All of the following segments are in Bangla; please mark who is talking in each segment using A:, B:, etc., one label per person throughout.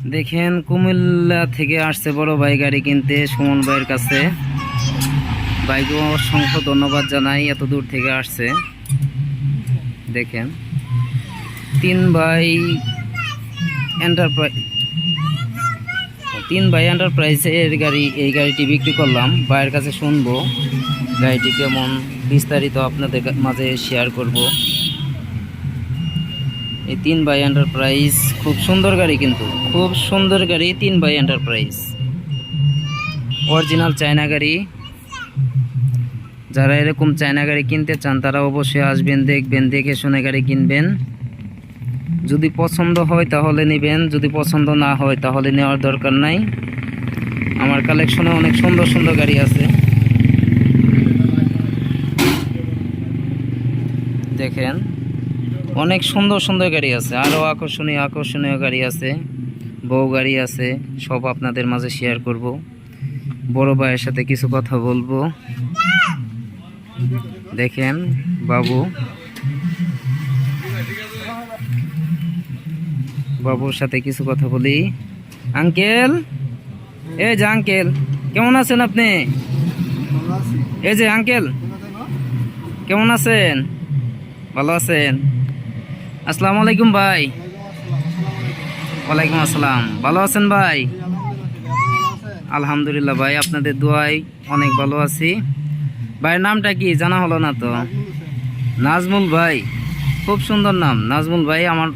A: দেখেন কুমিল্লা থেকে আসছে বড় ভাই গাড়ি কিনতে সুমন ভাইয়ের কাছে। ভাইকে অসংখ্য ধন্যবাদ জানাই, এত দূর থেকে আসছে। দেখেন, তিন ভাই এন্টারপ্রাইজ তিন ভাই এন্টারপ্রাইজের গাড়ি, এই গাড়িটি বিক্রি করলাম। ভাইয়ের কাছে শুনব, গাড়িটি কেমন? বিস্তারিত আপনাদের মাঝে শেয়ার করব। এই তিন বাই এন্টারপ্রাইজ খুব সুন্দর গাড়ি কিন্তু। খুব সুন্দর গাড়ি, তিন বাই এন্টারপ্রাইজ অরিজিনাল চায়না গাড়ি। যারা এরকম চায়না গাড়ি কিনতে চান, তারা অবশ্যই আসবেন, দেখবেন, দেখে শুনে গাড়ি কিনবেন। যদি পছন্দ হয়, তাহলে নেবেন। যদি পছন্দ না হয়, তাহলে নেওয়ার দরকার নাই। আমার কালেকশনে অনেক সুন্দর সুন্দর গাড়ি আছে। দেখেন। অনেক সুন্দর সুন্দর গাড়ি আছে। আরও আকর্ষণীয় আকর্ষণীয় গাড়ি আছে। বউ গাড়ি আছে। সব আপনাদের মাঝে শেয়ার করব। বড় ভাইয়ের সাথে কিছু কথা বলব। দেখেন, বাবু। বাবুর সাথে কিছু কথা বলি। আঙ্কেল? এই যে আঙ্কেল, কেমন আছেন আপনি? এই যে আঙ্কেল, কেমন আছেন? ভালো আছেন? আসসালামু আলাইকুম ভাই। ওয়ালাইকুম আসসালাম। ভালো আছেন ভাই? আলহামদুলিল্লাহ ভাই আপনাদের দোয়াই অনেক ভালো আছি। ভাইয়ের নামটা কি জানা হলো না তো? নাজমুল ভাই খুব সুন্দর নাম। নাজমুল ভাই আমার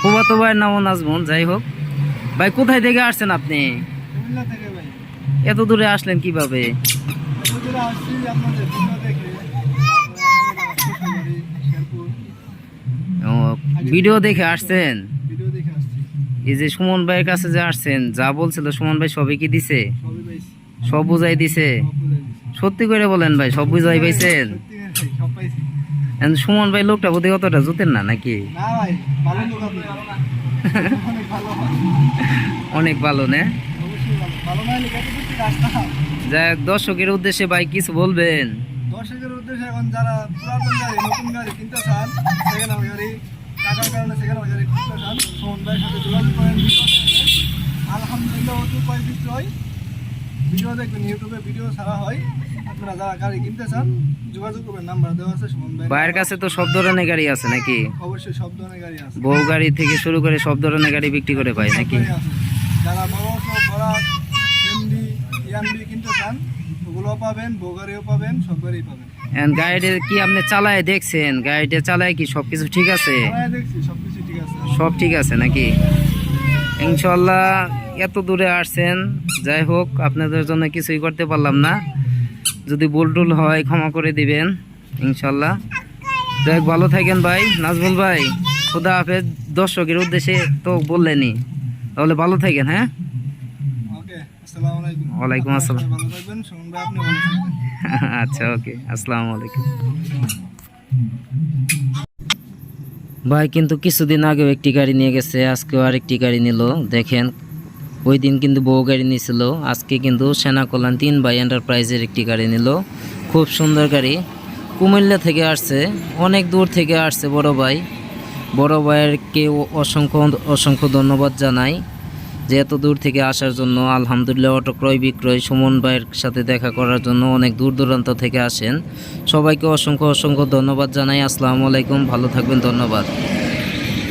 A: ফুবাতো ভাইয়ের নামও নাজমুল যাই হোক। ভাই কোথায় থেকে আসছেন আপনি? এত দূরে আসলেন কীভাবে? ও, ভিডিও দেখে আসছেন? এই যে সুমন ভাইয়ের কাছে যে আসছেন যা বলছিল সুমন ভাই সবই কি দিছে? সব বুঝাই দিছে? সত্যি করে বলেন ভাই সব বুঝাই পাইছেন? সুমন ভাই লোকটা বোধহয় অতটা জুতেন না নাকি?
B: অনেক ভালো।
A: না? যাই দর্শকের উদ্দেশ্যে ভাই কিছু বলবেন?
B: দর্শকের উদ্দেশ্যে এখন যারা পুরাতন গাড়ি নতুন গাড়ি কিনতে চান টাকার কারণে হ্যান্ড গাড়ি কিনতে চান সাথে যোগাযোগ করেন আলহামদুলিল্লাহ অতি কয় বিক্রয়। ভিডিও দেখবেন ইউটিউবে ভিডিও ছাড়া হয়। আপনারা যারা গাড়ি কিনতে চান যোগাযোগ করবেন নাম্বার দেওয়া আছে সুমন ভাই
A: ভাইয়ের কাছে তো সব ধরনের গাড়ি আছে নাকি?
B: অবশ্যই সব ধরনের গাড়ি আছে।
A: বউ গাড়ি থেকে শুরু করে সব ধরনের গাড়ি বিক্রি করে ভাই নাকি।
B: যারা বড় বরাত এমডি ইয়ামডি কিনতে চান ওগুলোও পাবেন বউ গাড়িও পাবেন সব গাড়ি পাবেন।
A: গাড়িটা কি আপনি চালায় দেখছেন? গাড়িটা চালায় কি সব কিছু ঠিক আছে।
B: সব ঠিক আছে
A: নাকি? ইনশাল্লাহ এত দূরে আসছেন যাই হোক আপনাদের জন্য কিছুই করতে পারলাম না। যদি টুল হয় ক্ষমা করে দিবেন ইনশাল্লাহ যাই ভালো থাকেন ভাই নাজমুল ভাই। খুদা হাফেজ। দর্শকের উদ্দেশ্যে তো বললেনই। তাহলে ভালো থাকেন হ্যাঁ? ওয়ালাইকুম আসসালাম।
B: ভাই
A: আচ্ছা ওকে আসসালামু আলাইকুম। ভাই কিন্তু কিছুদিন আগেও একটি গাড়ি নিয়ে গেছে আজকেও আরেকটি গাড়ি নিল। দেখেন ওই দিন কিন্তু বউ গাড়ি নিয়েছিল। আজকে কিন্তু সেনা কল্যাণ তিন বাই এন্টারপ্রাইজের একটি গাড়ি নিল। খুব সুন্দর গাড়ি। কুমিল্লা থেকে আসছে অনেক দূর থেকে আসছে বড় ভাই। বড় ভাইয়েরকে অসংখ্য অসংখ্য ধন্যবাদ জানাই। যে এত দূর থেকে আসার জন্য আলহামদুলিল্লাহ অটো ক্রয় বিক্রয় সুমন ভাইয়ের সাথে দেখা করার জন্য অনেক দূর দূরান্ত থেকে আসেন। সবাইকে অসংখ্য অসংখ্য ধন্যবাদ জানাই। আসসালামু আলাইকুম। ভালো থাকবেন। ধন্যবাদ।